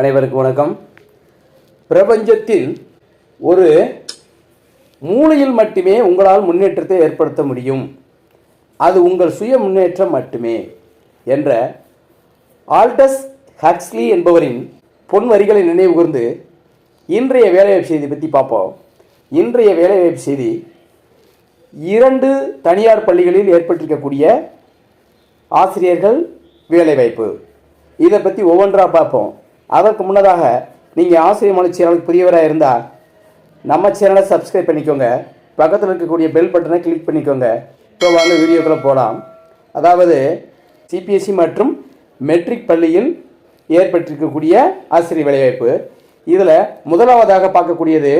அனைவருக்கும் வணக்கம். பிரபஞ்சத்தில் ஒரு மூலையில் மட்டுமே உங்களால் முன்னேற்றத்தை ஏற்படுத்த முடியும். அது உங்கள் சுய முன்னேற்றம் மட்டுமே என்ற ஆல்டஸ் ஹக்ஸ்லி என்பவரின் பொன் வரிகளை நினைவு கூர்ந்து இன்றைய வேலைவாய்ப்பு செய்தி பற்றி பார்ப்போம். இன்றைய வேலைவாய்ப்பு செய்தி இரண்டு தனியார் பள்ளிகளில் ஏற்பட்டிருக்கக்கூடிய ஆசிரியர்கள் வேலைவாய்ப்பு. இதை பற்றி ஒவ்வொன்றாக பார்ப்போம். அதற்கு முன்னதாக நீங்கள் ஆசிரியர் மொழி சேனலுக்கு புதியவராக இருந்தால் நம்ம சேனலை சப்ஸ்கிரைப் பண்ணிக்கோங்க. பக்கத்தில் இருக்கக்கூடிய பெல் பட்டனை கிளிக் பண்ணிக்கோங்க. இப்போ வாங்க வீடியோக்குள்ளே போகலாம் அதாவது சிபிஎஸ்சி மற்றும் மெட்ரிக் பள்ளியில் ஏற்பட்டிருக்கக்கூடிய ஆசிரியர் வேலைவாய்ப்பு. இதில் முதலாவதாக பார்க்கக்கூடியது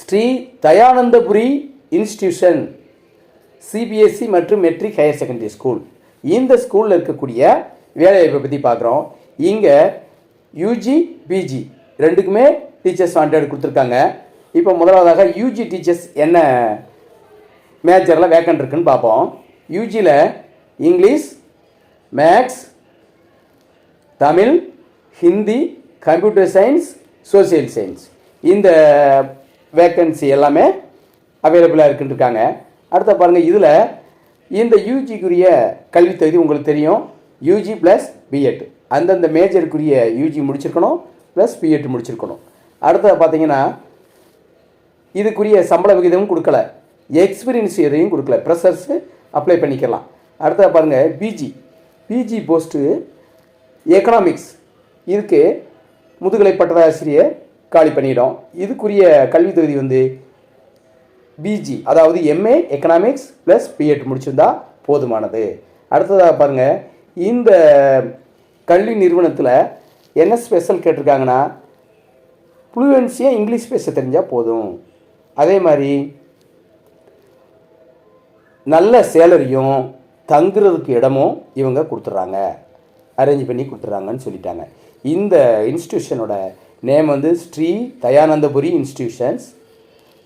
ஸ்ரீ தயானந்தபுரி இன்ஸ்டிடியூஷன் சிபிஎஸ்சி மற்றும் மெட்ரிக் ஹையர் செகண்டரி ஸ்கூல் இந்த ஸ்கூலில் இருக்கக்கூடிய வேலைவாய்ப்பை பற்றி பார்க்குறோம். இங்கே யூஜி பிஜி ரெண்டுக்குமே டீச்சர்ஸ் வாண்டட் கொடுத்துருக்காங்க. இப்போ முதலாவதாக யூஜி டீச்சர்ஸ் என்ன மேஜரில் வேக்கன்ட் இருக்குன்னு பார்ப்போம். யூஜியில் English maths Tamil Hindi computer science social science இந்த வேக்கன்சி எல்லாமே அவைலபிளாக இருக்குன்னு இருக்காங்க. அடுத்த பாருங்கள் இதில் இந்த யூஜிக்குரிய கல்வித் தகுதி உங்களுக்கு தெரியும். யூஜி ப்ளஸ் பிஎட் அந்தந்த மேஜருக்குரிய யூஜி முடிச்சிருக்கணும் ப்ளஸ் பிஎட் முடிச்சிருக்கணும். அடுத்தது பார்த்தீங்கன்னா இதுக்குரிய சம்பள விகிதமும் கொடுக்கல. எக்ஸ்பீரியன்ஸ் எதையும் கொடுக்கல. ப்ரெஷர்ஸு அப்ளை பண்ணிக்கலாம். அடுத்தது பாருங்கள் பிஜி பிஜி போஸ்ட்டு எக்கனாமிக்ஸ் இதுக்கு முதுகலை பட்டதாசிரியர் காலி பண்ணிடும். இதுக்குரிய கல்வி தொகுதி வந்து பிஜி அதாவது எம்ஏ எக்கனாமிக்ஸ் ப்ளஸ் பிஎட் முடிச்சிருந்தா போதுமானது. அடுத்ததாக பாருங்கள் இந்த கல்வி நிறுவனத்தில் என்ன ஸ்பெஷல் கேட்டிருக்காங்கன்னா ஃப்ளூவன்சியாக இங்கிலீஷ் பேச தெரிஞ்சால் போதும். அதே மாதிரி நல்ல சேலரியும் தங்குறதுக்கு இடமும் இவங்க கொடுத்துட்றாங்க. அரேஞ்ச் பண்ணி கொடுத்துட்றாங்கன்னு சொல்லிட்டாங்க. இந்த இன்ஸ்டியூஷனோட நேம் வந்து ஸ்ரீ தயானந்தபுரி இன்ஸ்டியூஷன்ஸ்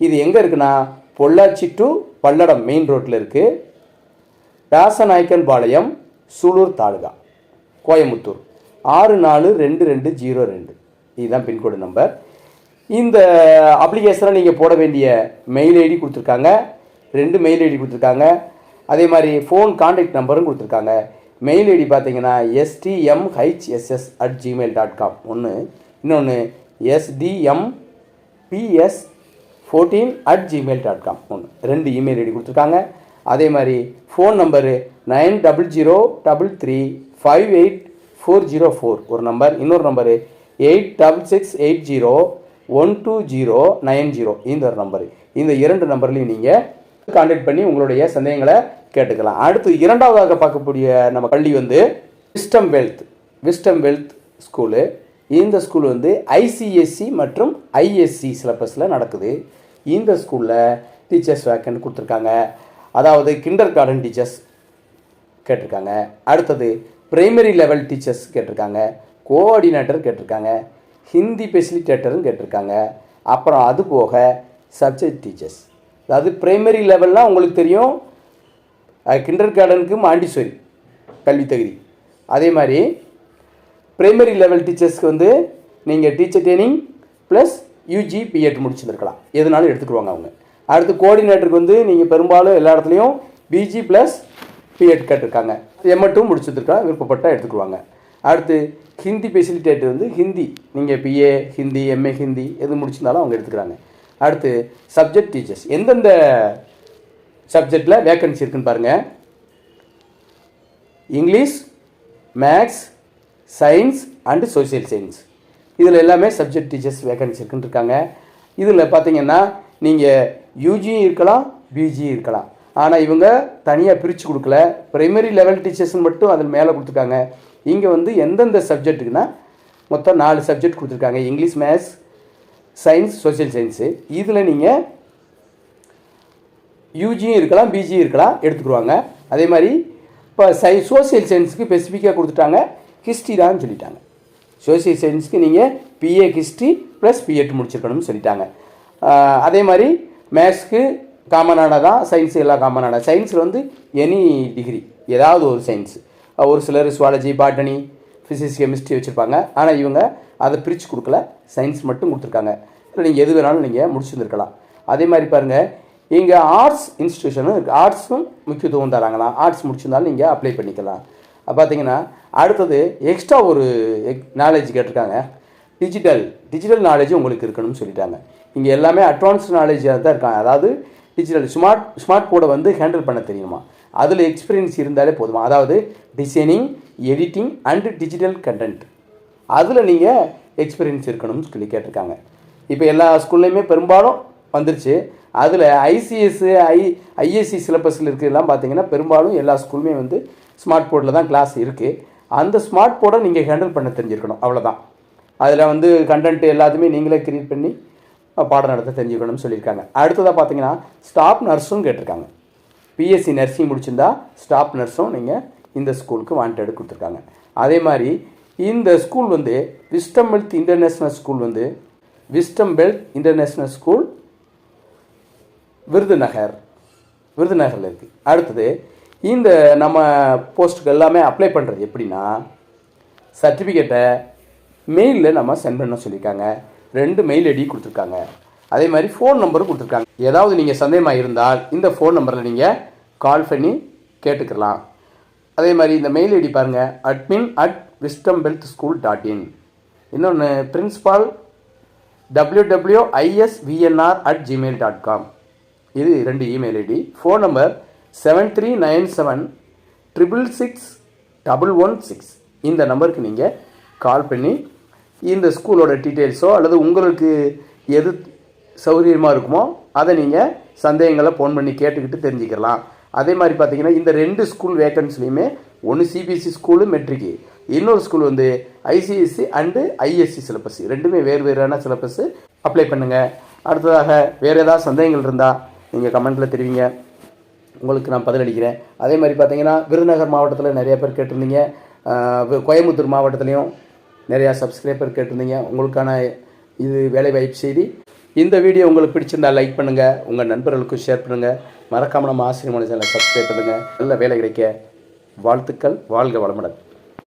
இது எங்கே இருக்குன்னா பொள்ளாச்சி டு பல்லடம் மெயின் ரோட்டில் இருக்குது ராசநாயக்கன் பாளையம் சூலூர் தாலுகா கோயமுத்தூர் ஆறு நாலு ரெண்டு ரெண்டு ஜீரோ ரெண்டு. இதுதான் பின்கோடு நம்பர் இந்த அப்ளிகேஷனை நீங்கள் போட வேண்டிய மெயில் ஐடி கொடுத்துருக்காங்க. ரெண்டு மெயில் ஐடி கொடுத்துருக்காங்க. அதே மாதிரி ஃபோன் கான்டாக்ட் நம்பரும் கொடுத்துருக்காங்க. மெயில் ஐடி பார்த்தீங்கன்னா STMHSS at Gmail dot com ஒன்று இன்னொன்று STM PS fourteen at Gmail dot com ஒன்று ரெண்டு இமெயில் ஐடி கொடுத்துருக்காங்க. அதே மாதிரி phone number nine double zero double three five eight four zero four ஒரு நம்பர் இன்னொரு number eight double six eight zero one two zero nine zero இந்த ஒரு number இந்த இரண்டு நம்பர்லையும் நீங்கள் கான்டாக்ட் பண்ணி உங்களுடைய சந்தேகங்களை கேட்டுக்கலாம். அடுத்து இரண்டாவதாக பார்க்கக்கூடிய நம்ம பள்ளி வந்து wisdom wealth wisdom wealth school இந்த ஸ்கூல் வந்து ஐசிஎஸ்சி மற்றும் ஐஎஸ்சி சிலபஸில் நடக்குது. இந்த ஸ்கூலில் டீச்சர்ஸ் வேக்கன்ட் கொடுத்துருக்காங்க. அதாவது கிண்டர் கார்டன் டீச்சர்ஸ் கேட்டிருக்காங்க. அடுத்தது பிரைமரி லெவல் டீச்சர்ஸ் கேட்டிருக்காங்க. கோஆர்டினேட்டர் கேட்டிருக்காங்க. ஹிந்தி ஃபெசிலிட்டேட்டரும் கேட்டிருக்காங்க. அப்புறம் அது போக சப்ஜெக்ட் டீச்சர்ஸ் அதாவது பிரைமரி லெவல்லாம் உங்களுக்கு தெரியும். கிண்டர் கார்டனுக்கு மாண்டிஸ்வரி கல்வி தகுதி. அதே மாதிரி பிரைமரி லெவல் டீச்சர்ஸ்க்கு வந்து நீங்கள் teacher training plus UG BEd முடிச்சிருக்கலாம். எதுனாலும் எடுத்துக்குவாங்க அவங்க. அடுத்து கோஆர்டினேட்டருக்கு வந்து நீங்கள் பெரும்பாலும் எல்லா இடத்துலையும் பிஜி ப்ளஸ் பிஎட் கேட்டிருக்காங்க எம்எட்டும் முடிச்சிருக்கா விருப்பப்பட்டால் எடுத்துக்குவாங்க. அடுத்து ஹிந்தி ஃபெசிலிட்டேட்டர் வந்து ஹிந்தி நீங்கள் பிஏ ஹிந்தி எம்ஏ ஹிந்தி எது முடிச்சிருந்தாலும் அவங்க எடுத்துக்கிறாங்க. அடுத்து சப்ஜெக்ட் டீச்சர்ஸ் எந்தெந்த சப்ஜெக்டில் வேக்கன்சி இருக்குன்னு பாருங்கள் English maths science and social science இதில் எல்லாமே சப்ஜெக்ட் டீச்சர்ஸ் வேக்கன்சி இருக்குன்னு இருக்காங்க. இதில் பார்த்தீங்கன்னா நீங்கள் யூஜியும் இருக்கலாம் பிஜியும் இருக்கலாம். ஆனால் இவங்க தனியாக பிரித்து கொடுக்கல. ப்ரைமரி லெவல் டீச்சர்ஸ்னு மட்டும் அதில் மேலே கொடுத்துருக்காங்க. இங்கே வந்து எந்தெந்த சப்ஜெக்ட்டுக்குன்னா மொத்தம் நாலு சப்ஜெக்ட் கொடுத்துருக்காங்க. English maths science social science இதில் நீங்கள் யூஜியும் இருக்கலாம் பிஜியும் இருக்கலாம் எடுத்துக்கிடுவாங்க அதே மாதிரி இப்போ சை சோசியல் சயின்ஸுக்கு ஸ்பெசிஃபிக்காக கொடுத்துட்டாங்க. ஹிஸ்ட்ரி தான் சொல்லிட்டாங்க. சோசியல் சயின்ஸுக்கு நீங்கள் பிஏ ஹிஸ்ட்ரி ப்ளஸ் பிஎட் முடிச்சிருக்கணும்னு சொல்லிட்டாங்க. அதே மாதிரி மேத்ஸ்க்கு காமனான தான் சயின்ஸு எல்லாம் காமனான சயின்ஸில் வந்து எனி டிகிரி ஏதாவது ஒரு சயின்ஸ் ஒரு சிலர் சுவாலஜி பாட்டனி ஃபிசிக்ஸ் கெமிஸ்ட்ரி வச்சுருப்பாங்க. ஆனால் இவங்க அதை பிரித்து கொடுக்கல. சயின்ஸ் மட்டும் கொடுத்துருக்காங்க. இல்லை நீங்கள் எது வேணாலும் நீங்கள் முடிச்சிருந்துருக்கலாம். அதே மாதிரி பாருங்கள் இங்கே ஆர்ட்ஸ் இன்ஸ்டியூஷனும் இருக்குது ஆர்ட்ஸும் முக்கியத்துவம் தராங்களாம் ஆர்ட்ஸ் முடிச்சிருந்தாலும் நீங்கள் அப்ளை பண்ணிக்கலாம். பார்த்தீங்கன்னா அடுத்தது எக்ஸ்ட்ரா ஒரு நாலேஜ் கேட்டிருக்காங்க. டிஜிட்டல் டிஜிட்டல் நாலேஜும் உங்களுக்கு இருக்கணும்னு சொல்லிட்டாங்க. இங்கே எல்லாமே அட்வான்ஸ் நாலேஜாக தான் இருக்காங்க. அதாவது டிஜிட்டல் ஸ்மார்ட் ஸ்மார்ட் போர்டை வந்து ஹேண்டில் பண்ண தெரியுமா? அதில் எக்ஸ்பீரியன்ஸ் இருந்தாலே போதுமா? அதாவது designing editing and digital content அதில் நீங்கள் எக்ஸ்பீரியன்ஸ் இருக்கணும்னு சொல்லி கேட்டிருக்காங்க. இப்போ எல்லா ஸ்கூல்லையுமே பெரும்பாலும் வந்துருச்சு. அதில் ஐசிஎஸ் ஐ ஐஎஸ்சி சிலபஸில் இருக்கிறதெல்லாம் பார்த்தீங்கன்னா பெரும்பாலும் எல்லா ஸ்கூலுமே வந்து ஸ்மார்ட் போர்டில் தான் கிளாஸ் இருக்குது அந்த ஸ்மார்ட் போர்டை நீங்கள் ஹேண்டில் பண்ண தெரிஞ்சிருக்கணும். அவ்வளோதான் அதில் வந்து கண்டென்ட் எல்லாத்தையுமே நீங்களே க்ரியேட் பண்ணி பாடம் நடத்த தெரிஞ்சுக்கணும்னு சொல்லியிருக்காங்க. அடுத்ததாக பார்த்தீங்கன்னா ஸ்டாஃப் நர்ஸும் கேட்டிருக்காங்க. பிஎஸ்சி நர்சிங் முடிச்சிருந்தா ஸ்டாஃப் நர்ஸும் நீங்கள் இந்த ஸ்கூலுக்கு வாண்டட் கொடுத்துருக்காங்க. அதே மாதிரி இந்த ஸ்கூல் வந்து விஸ்டம் வெல்த் இன்டர்நேஷ்னல் ஸ்கூல் வந்து wisdom wealth international school Virudhunagar விருதுநகரில் இருக்குது அடுத்தது இந்த நம்ம போஸ்ட்டுக்கு எல்லாமே அப்ளை பண்ணுறது எப்படின்னா சர்டிஃபிகேட்டை மெயிலில் நம்ம சென்ட் பண்ண சொல்லியிருக்காங்க. ரெண்டு மெயில் ஐடி கொடுத்துருக்காங்க. அதே மாதிரி ஃபோன் நம்பரும் கொடுத்துருக்காங்க. ஏதாவது நீங்கள் சந்தேகமாக இருந்தால் இந்த ஃபோன் நம்பரில் நீங்கள் கால் பண்ணி கேட்டுக்கலாம். அதே மாதிரி இந்த மெயில் ஐடி பாருங்கள் admin at wisdom wealth school dot in இன்னொன்று principal ISVNR at Gmail dot com இது ரெண்டு email ID phone number seven three nine seven triple six double one six இந்த நம்பருக்கு நீங்கள் கால் பண்ணி இந்த ஸ்கூலோட டீட்டெயில்ஸோ அல்லது உங்களுக்கு எது சௌகரியமாக இருக்குமோ அதை நீங்கள் சந்தேகங்களை ஃபோன் பண்ணி கேட்டுக்கிட்டு தெரிஞ்சுக்கலாம். அதே மாதிரி பார்த்தீங்கன்னா இந்த ரெண்டு ஸ்கூல் வேக்கன்சிலையுமே ஒன்று சிபிஎஸ்சி ஸ்கூலு மெட்ரிக்கு இன்னொரு ஸ்கூல் வந்து ஐசிஎஸ்சி அண்டு ஐஎஸ்சி சிலபஸ் ரெண்டுமே வேறு வேறான சிலபஸ் அப்ளை பண்ணுங்கள் அடுத்ததாக வேறு ஏதாவது சந்தேகங்கள் இருந்தால் நீங்கள் கமெண்ட்டில் தெரிவிங்க. உங்களுக்கு நான் பதிலளிக்கிறேன் அதே மாதிரி பார்த்தீங்கன்னா விருதுநகர் மாவட்டத்தில் நிறைய பேர் கேட்டிருந்தீங்க. கோயம்புத்தூர் மாவட்டத்துலேயும் நிறையா சப்ஸ்கிரைபர் கேட்டிருந்தீங்க. உங்களுக்கான இது வேலைவாய்ப்பு செய்தி. இந்த வீடியோ உங்களுக்கு பிடிச்சிருந்தால் லைக் பண்ணுங்கள் உங்கள் நண்பர்களுக்கும் ஷேர் பண்ணுங்கள் மறக்காமல் நம்ம ஆசிரியர் சேனலை சப்ஸ்கிரைப் பண்ணுங்கள் நல்ல வேலை கிடைக்க. வாழ்த்துக்கள். வாழ்க வளமுடன்.